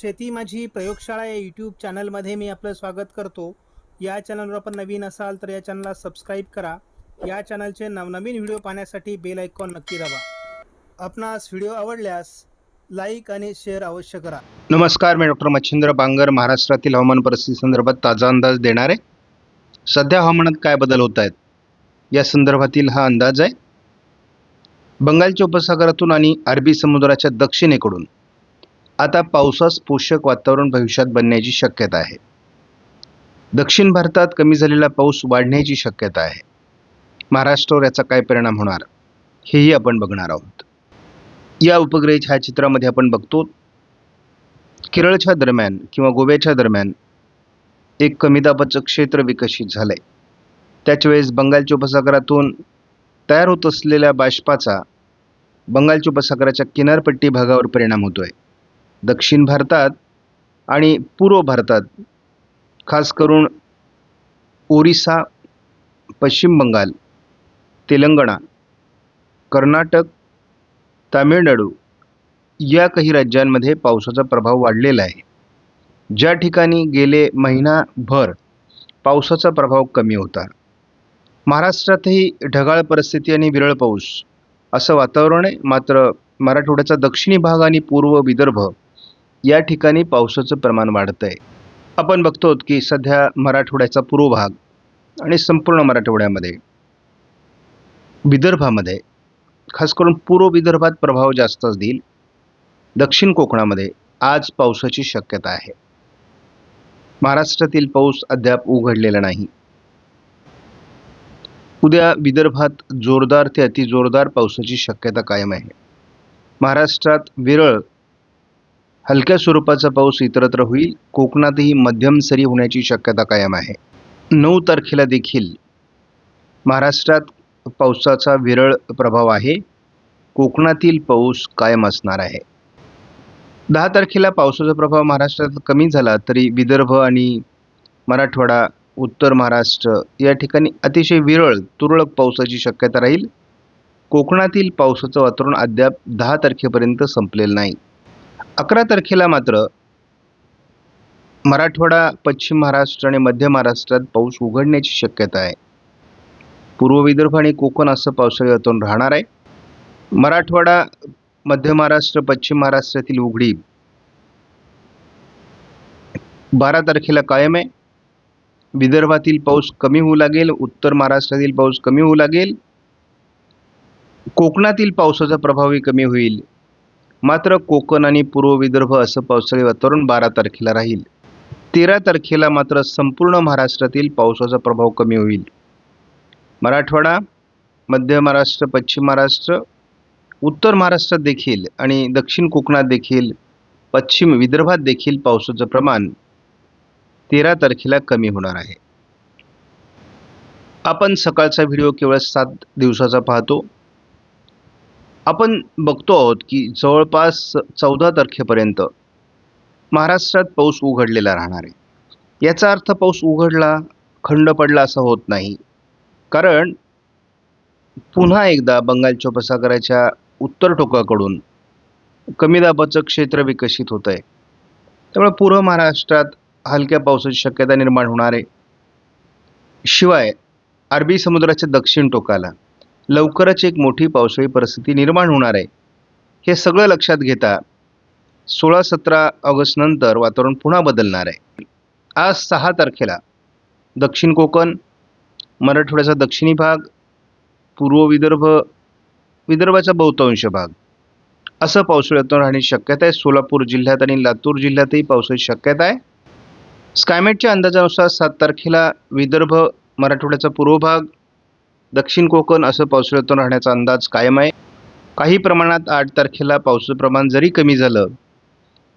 शेती माझी प्रयोगशाळा या यूट्यूब चॅनलमध्ये मी आपलं स्वागत करतो. या चॅनलवर आपण नवीन असाल तर या चॅनलला सबस्क्राईब करा. या चॅनलचे नवनवीन व्हिडिओ पाहण्यासाठी बेल आयकॉन नक्की दाबा. आपणास व्हिडिओ आवडल्यास लाईक आणि शेअर अवश्य करा. नमस्कार मी डॉक्टर मच्छिंद्र बांगर महाराष्ट्रातील हवामान परिस्थिती संदर्भात ताजा अंदाज देणार. आहे सध्या हवामानात काय बदल होत आहेत? या संदर्भातील हा अंदाज आहे. बंगालच्या उपसागरातून आणि अरबी समुद्राच्या दक्षिणेकडून. आता पावसास पोषक वातावरण भविष्यात बनण्याची शक्यता आहे. दक्षिण भारतात कमी झालेला पाऊस वाढण्याची शक्यता आहे. महाराष्ट्रावर याचा काय परिणाम होणार? हेही आपण बघणार आहोत. या उपग्रह छायाचित्रामध्ये आपण बघतो केरळच्या दरम्यान किंवा गोव्याच्या दरम्यान एक कमी दाबाचं क्षेत्र विकसित झालं आहे त्याच वेळेस बंगालच्या उपसागरातून तयार होत असलेल्या बाष्पाचा बंगालच्या उपसागराच्या किनारपट्टी भागावर परिणाम होतो आहे दक्षिण भारतात आणि पूर्व भारतात खास करून ओरिसा पश्चिम बंगाल तेलंगणा कर्नाटक तामिळनाडू या काही राज्यांमध्ये पावसाचा प्रभाव वाढलेला आहे. ज्या ठिकाणी गेले महिनाभर पावसाचा प्रभाव कमी होता. महाराष्ट्रातही ढगाळ परिस्थिती आणि विरळ पाऊस असं वातावरण आहे. मात्र मराठवाड्याचा दक्षिणी भाग आणि पूर्व विदर्भ या ठिकाणी पावसाचं प्रमाण वाढतं आहे आपण बघतो की सध्या मराठवाड्याचा पूर्व भाग आणि संपूर्ण मराठवाड्यामध्ये विदर्भामध्ये खास करून पूर्व विदर्भात प्रभाव जास्तच देईल दक्षिण कोकणामध्ये आज पावसाची शक्यता आहे. महाराष्ट्रातील पाऊस अद्याप उघडलेला नाही. उद्या विदर्भात जोरदार ते अतिजोरदार पावसाची शक्यता कायम आहे. महाराष्ट्रात विरळ हलक्या स्वरूपाचा पाऊस इतरत्र होईल. कोकणातही मध्यम सरी होण्याची शक्यता कायम आहे. नऊ तारखेला देखील महाराष्ट्रात पावसाचा विरळ प्रभाव आहे. कोकणातील पाऊस कायम असणार आहे. दहा तारखेला पावसाचा प्रभाव महाराष्ट्रात कमी झाला तरी विदर्भ आणि मराठवाडा उत्तर महाराष्ट्र या ठिकाणी अतिशय विरळ तुरळक पावसाची शक्यता राहील. कोकणातील पावसाचं वातावरण अद्याप दहा तारखेपर्यंत संपलेलं नाही. अकरा तारखेला मात्र मराठवाडा पश्चिम महाराष्ट्र आणि मध्य महाराष्ट्रात पाऊस उघडण्याची शक्यता आहे. पूर्व विदर्भ आणि कोकण असं पावसाळी वातावरण राहणार आहे. मराठवाडा मध्य महाराष्ट्र पश्चिम महाराष्ट्रातील उघडी बारा तारखेला कायम आहे. विदर्भातील पाऊस कमी होऊ लागेल उत्तर महाराष्ट्रातील पाऊस कमी होऊ लागेल. कोकणातील पावसाचा प्रभावही कमी होईल. मात्र कोकण आणि पूर्व विदर्भ असं पावसाळी वातावरण बारा तारखेला राहील. तेरा तारखेला मात्र संपूर्ण महाराष्ट्रातील पावसाचा प्रभाव कमी होईल. मराठवाडा मध्य महाराष्ट्र पश्चिम महाराष्ट्र उत्तर महाराष्ट्रात देखील आणि दक्षिण कोकणात देखील पश्चिम विदर्भात देखील पावसाचं प्रमाण तेरा तारखेला कमी होणार आहे. आपण सकाळचा व्हिडिओ केवळ सात दिवसाचा पाहतो. आपण बघतो आहोत की जवळपास चौदा तारखेपर्यंत महाराष्ट्रात पाऊस उघडलेला राहणार आहे. याचा अर्थ पाऊस उघडला खंड पडला असं होत नाही. कारण पुन्हा एकदा बंगालच्या उपसागराच्या उत्तर टोकाकडून कमी दाबाचं क्षेत्र विकसित होत आहे. त्यामुळे पूर्व महाराष्ट्रात हलक्या पावसाची शक्यता निर्माण होणार आहे. शिवाय अरबी समुद्राच्या दक्षिण टोकाला लवकरच एक मोठी पावसाळी परिस्थिती निर्माण होणार आहे. हे सगळं लक्षात घेता सोळा सतरा ऑगस्टनंतर वातावरण पुन्हा बदलणार आहे. आज सहा तारखेला दक्षिण कोकण मराठवाड्याचा दक्षिणी भाग पूर्व विदर्भ विदर्भाचा बहुतांश भाग. असं पावसाळ्यातून राहण्याची शक्यता आहे. सोलापूर जिल्ह्यात आणि लातूर जिल्ह्यातही पावसाची शक्यता आहे. स्कायमेटच्या अंदाजानुसार सात तारखेला विदर्भ मराठवाड्याचा पूर्व भाग दक्षिण कोकण असं पावसाळ्यातून राहण्याचा अंदाज कायम आहे. काही प्रमाणात आठ तारखेला पावसाचं प्रमाण जरी कमी झालं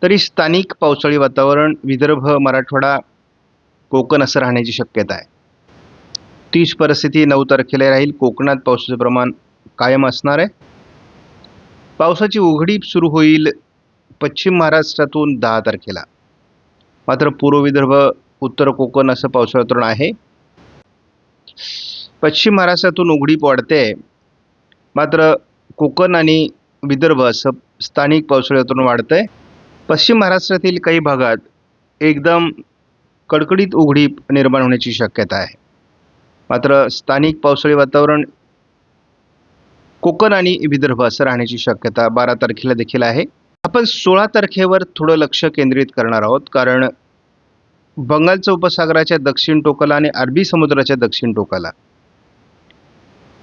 तरी स्थानिक पावसाळी वातावरण विदर्भ मराठवाडा कोकण असं राहण्याची शक्यता आहे. तीच परिस्थिती नऊ तारखेला राहील. कोकणात पावसाचं प्रमाण कायम असणार आहे. पावसाची उघडीप सुरू होईल पश्चिम महाराष्ट्रातून दहा तारखेला. मात्र पूर्व विदर्भ उत्तर कोकण असं पावसाळ्यातून आहे. पश्चिम महाराष्ट्रातून उघडीप वाढते मात्र कोकण आणि विदर्भ असं स्थानिक पावसाळ्यातून वातावरण वाढतं आहे पश्चिम महाराष्ट्रातील काही भागात एकदम कडकडीत उघडीप निर्माण होण्याची शक्यता आहे. मात्र स्थानिक पावसाळी वातावरण कोकण आणि विदर्भ असं राहण्याची शक्यता बारा तारखेला देखील आहे. आपण सोळा तारखेवर थोडं लक्ष केंद्रित करणार आहोत कारण बंगालच्या उपसागराच्या दक्षिण टोकाला आणि अरबी समुद्राच्या दक्षिण टोकाला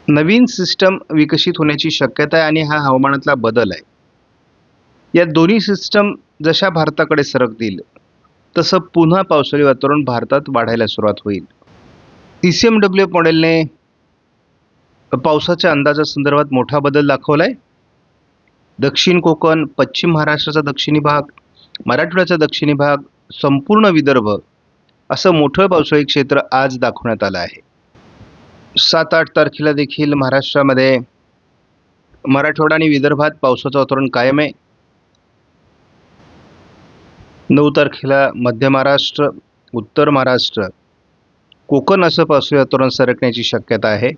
नवीन सिस्टम विकसित होण्याची शक्यता आहे आणि हा हवामानातला बदल आहे. या दोन्ही सिस्टम जशा भारताकडे सरकतील तसं पुन्हा पावसाळी वातावरण भारतात वाढायला सुरुवात होईल. ई सी एम डब्ल्यू मॉडेलने पावसाच्या अंदाजासंदर्भात मोठा बदल दाखवला आहे दक्षिण कोकण पश्चिम महाराष्ट्राचा दक्षिणी भाग मराठवाड्याचा दक्षिणी भाग संपूर्ण विदर्भ असं मोठं पावसाळी क्षेत्र आज दाखवण्यात आलं आहे. सात आठ तारखेला देखील महाराष्ट्रामध्ये मराठवाडा आणि विदर्भात पावसाचं वातावरण कायम आहे. नऊ तारखेला मध्य महाराष्ट्र उत्तर महाराष्ट्र कोकण असं पावसाचं वातावरण सरकण्याची शक्यता आहे.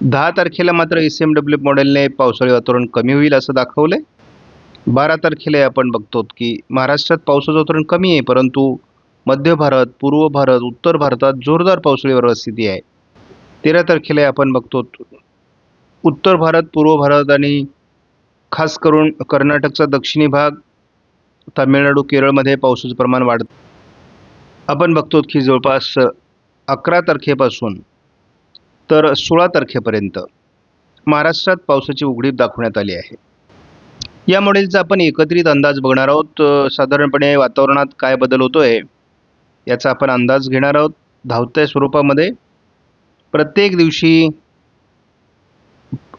दहा तारखेला मात्र एस एम डब्ल्यू मॉडेलने पावसाळी वातावरण कमी होईल असं दाखवलंय. बारा तारखेला आपण बघतो की महाराष्ट्रात पावसाचं वातावरण कमी आहे परंतु मध्य भारत पूर्व भारत उत्तर भारतात जोरदार पावसाळी परिस्थिती आहे. तेरा तारखेला आपण बघतो उत्तर भारत पूर्व भारत आणि खास करून कर्नाटकचा दक्षिणी भाग तामिळनाडू केरळमध्ये पावसाचं प्रमाण वाढत. आपण बघतो की जवळपास अकरा तारखेपासून तर सोळा तारखेपर्यंत महाराष्ट्रात पावसाची उघडीप दाखवण्यात आली आहे. या मॉडेलचा आपण एकत्रित अंदाज बघणार आहोत. साधारणपणे वातावरणात काय बदल होतो आहे याचा आपण अंदाज घेणार आहोत. धावत्या स्वरूपामध्ये प्रत्येक दिवशी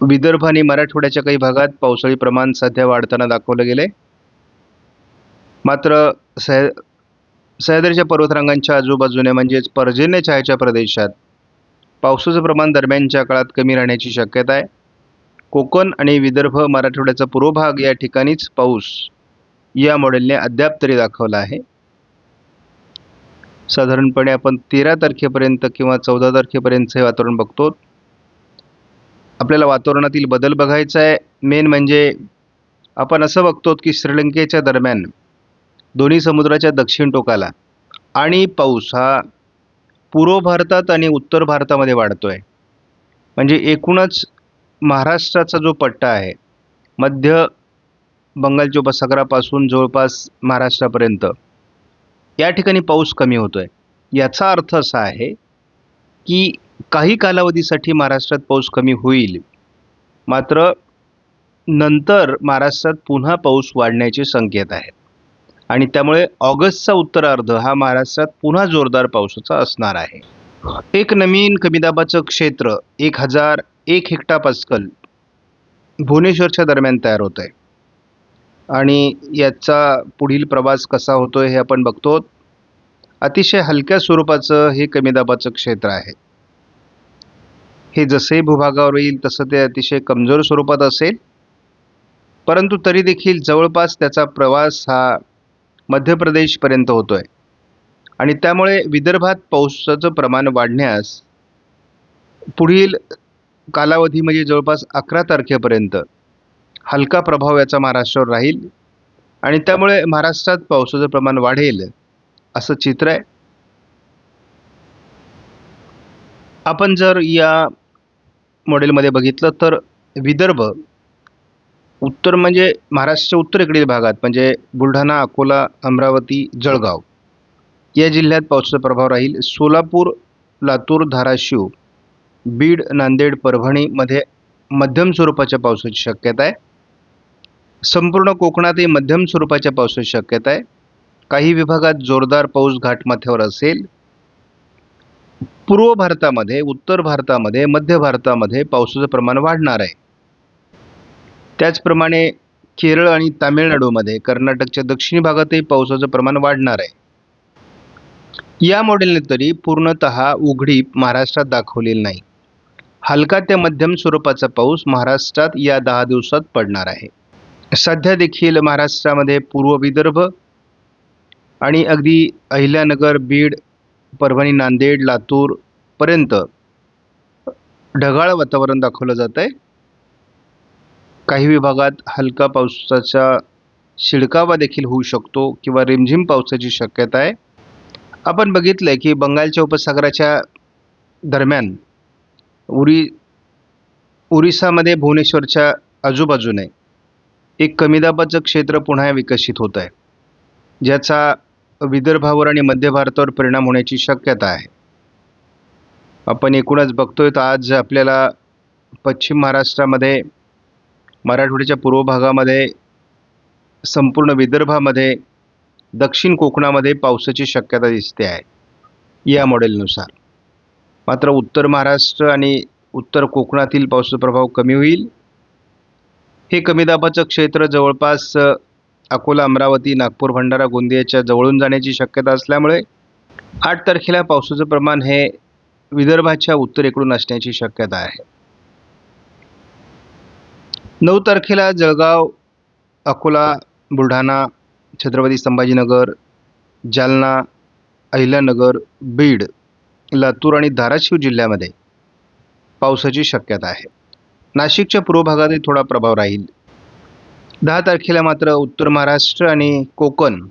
विदर्भ आणि मराठवाड्याच्या काही भागात पावसाळी प्रमाण सध्या वाढताना दाखवलं गेलं आहे मात्र सह्य सह्याद्रीच्या पर्वतरांगांच्या आजूबाजूने म्हणजेच पर्जन्य छायाच्या प्रदेशात पावसाचं प्रमाण दरम्यानच्या काळात कमी राहण्याची शक्यता आहे. कोकण आणि विदर्भ मराठवाड्याचा पूर्व भाग या ठिकाणीच पाऊस या मॉडेलने अद्याप तरी दाखवला आहे. साधारणपणे आपण तेरा तारखेपर्यंत किंवा चौदा तारखेपर्यंत हे वातावरण बघतो. आपल्याला वातावरणातील बदल बघायचा आहे. मेन म्हणजे आपण असं बघतो की श्रीलंकेच्या दरम्यान दोन्ही समुद्राच्या दक्षिण टोकाला आणि पाऊस हा पूर्व भारतात आणि उत्तर भारतामध्ये वाढतो आहे म्हणजे एकूणच महाराष्ट्राचा जो पट्टा आहे मध्य बंगालच्या उपसागरापासून जवळपास महाराष्ट्रापर्यंत या ठिकाणी पाऊस कमी होतो आहे याचा अर्थ असा आहे की काही कालावधीसाठी महाराष्ट्रात पाऊस कमी होईल. मात्र नंतर महाराष्ट्रात पुन्हा पाऊस वाढण्याचे संकेत आहेत. आणि त्यामुळे ऑगस्टचा उत्तरार्ध हा महाराष्ट्रात पुन्हा जोरदार पावसाचा असणार आहे. एक नवीन कमी दाबाचं क्षेत्र एक हजार एक हेक्टा पास्कल भुवनेश्वरच्या दरम्यान तयार होत आहे आणि याचा पुढील प्रवास कसा होतो हे आपण बघतो. अतिशय हलक्या स्वरूपाचं हे कमी दाबाचं क्षेत्र आहे. हे जसे भूभागावर येईल तसं ते अतिशय कमजोर स्वरूपात असेल. परंतु तरी देखील जवळपास त्याचा प्रवास हा मध्य प्रदेशपर्यंत होतो आहे आणि त्यामुळे विदर्भात पावसाचं प्रमाण वाढण्यास पुढील कालावधी म्हणजे जवळपास अकरा तारखेपर्यंत हलका प्रभाव याचा महाराष्ट्रावर राहील आणि त्यामुळे महाराष्ट्रात पावसाचं प्रमाण वाढेल असं चित्र आहे. आपण जर या मॉडेलमध्ये बघितलं तर विदर्भ उत्तर म्हणजे महाराष्ट्राच्या उत्तरेकडील भागात म्हणजे बुलढाणा अकोला अमरावती जळगाव या जिल्ह्यात पावसाचा प्रभाव राहील. सोलापूर लातूर धाराशिव बीड नांदेड परभणीमध्ये मध्यम स्वरूपाच्या पावसाची शक्यता आहे. संपूर्ण कोकणातही मध्यम स्वरूपाच्या पावसाची शक्यता आहे. काही विभागात जोरदार पाऊस घाटमाथ्यावर असेल. पूर्व भारतामध्ये उत्तर भारतामध्ये मध्य भारतामध्ये पावसाचं प्रमाण वाढणार आहे. त्याचप्रमाणे केरळ आणि तामिळनाडूमध्ये कर्नाटकच्या दक्षिणी भागातही पावसाचं प्रमाण वाढणार आहे. या मॉडेलने तरी पूर्णतः उघडीप महाराष्ट्रात दाखवलेली नाही. हलका ते मध्यम स्वरूपाचा पाऊस महाराष्ट्रात या दहा दिवसात पडणार आहे. सध्या देखील महाराष्ट्रामध्ये पूर्व विदर्भ आणि अगदी अहिल्यानगर बीड परभणी नांदेड लातूर पर्यंत ढगाळ वातावरण दाखवलं जात आहे काही विभागात हलका पावसाचा शिडकावा देखील होऊ शकतो किंवा रिमझिम पावसाची शक्यता आहे. आपण बघितलं आहे की बंगालच्या उपसागराच्या दरम्यान उरी उरिसामध्ये भुवनेश्वरच्या आजूबाजूने एक कमी दाबाचं क्षेत्र पुन्हा विकसित होत आहे ज्याचा विदर्भावर आणि मध्य भारतावर परिणाम होण्याची शक्यता आहे. आपण एकूणच बघतोय तर आज आपल्याला पश्चिम महाराष्ट्रामध्ये मराठवाड्याच्या पूर्व भागामध्ये संपूर्ण विदर्भामध्ये दक्षिण कोकणामध्ये पावसाची शक्यता दिसते आहे या मॉडेलनुसार. मात्र उत्तर महाराष्ट्र आणि उत्तर कोकणातील पावसाचा प्रभाव कमी होईल. हे कमी दाबाचं क्षेत्र जवळपास अकोला अमरावती नागपूर भंडारा गोंदियाच्या जवळून जाण्याची शक्यता असल्यामुळे आठ तारखेला पावसाचं प्रमाण हे विदर्भाच्या उत्तरेकडून असण्याची शक्यता आहे. नऊ तारखेला जळगाव अकोला बुलढाणा छत्रपती संभाजीनगर जालना अहिल्यानगर बीड लातूर आणि धाराशिव जिल्ह्यामध्ये पावसाची शक्यता आहे. नाशिकच्या पूर्व भागातही थोडा प्रभाव राहील. दहा तारखेला मात्र उत्तर महाराष्ट्र आणि कोकण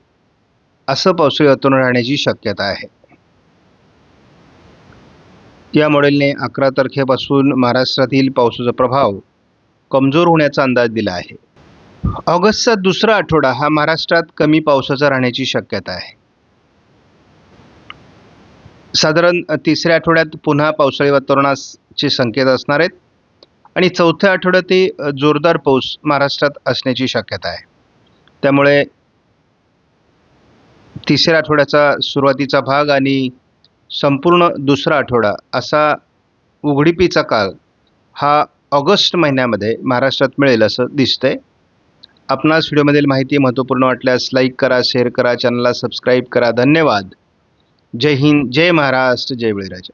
असं पावसाळी वातावरण राहण्याची शक्यता आहे. या मॉडेलने अकरा तारखेपासून महाराष्ट्रातील पावसाचा प्रभाव कमजोर होण्याचा अंदाज दिला आहे. ऑगस्टचा दुसरा आठवडा हा महाराष्ट्रात कमी पावसाचा राहण्याची शक्यता आहे. साधारण तिसऱ्या आठवड्यात पुन्हा पावसाळी वातावरणाचे संकेत असणार आहेत. आणि चौथ्या आठवड्यातही जोरदार पाऊस महाराष्ट्रात असण्याची शक्यता आहे. त्यामुळे तिसऱ्या आठवड्याचा सुरुवातीचा भाग आणि संपूर्ण दुसरा आठवडा असा उघडीपीचा काळ हा ऑगस्ट महिन्यामध्ये महाराष्ट्रात मिळेल असं दिसतंय. आपणास व्हिडिओमधील माहिती महत्त्वपूर्ण वाटल्यास लाईक करा शेअर करा चॅनलला सबस्क्राईब करा. धन्यवाद. जय हिंद जय महाराष्ट्र जय बळीराजा.